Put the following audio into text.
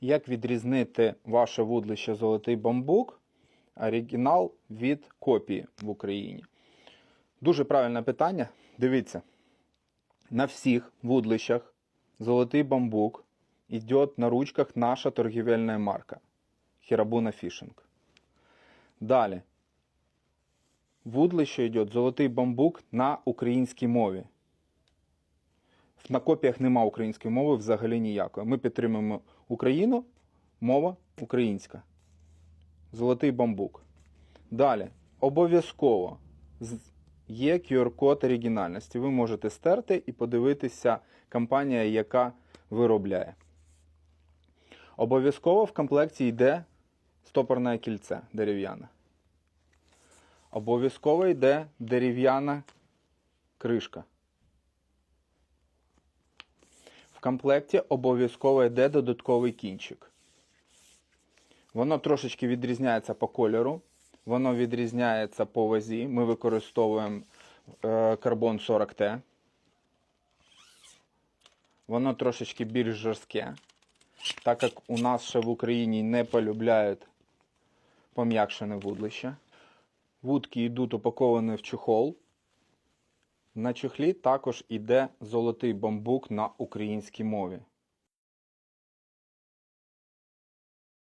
Як відрізнити ваше вудлище золотий бамбук, оригінал від копії в Україні? Дуже правильне питання. Дивіться, на всіх вудлищах золотий бамбук йде на ручках наша торгівельна марка Хірабуна Фішинг. Далі. Вудлище йде золотий бамбук на українській мові. На копіях нема української мови взагалі ніякої. Ми підтримуємо Україну, мова українська. Золотий бамбук. Далі. Обов'язково є QR-код оригінальності. Ви можете стерти і подивитися компанія, яка виробляє. Обов'язково в комплекті йде стопорне кільце дерев'яне. Обов'язково йде дерев'яна кришка. В комплекті обов'язково йде додатковий кінчик. Воно трошечки відрізняється по кольору, воно відрізняється по вазі. Ми використовуємо е, карбон 40Т. Воно трошечки більш жорстке, так як у нас ще в Україні не полюбляють пом'якшене вудлище. Вудки йдуть упаковані в чохол. На чохлі також іде золотий бамбук на українській мові.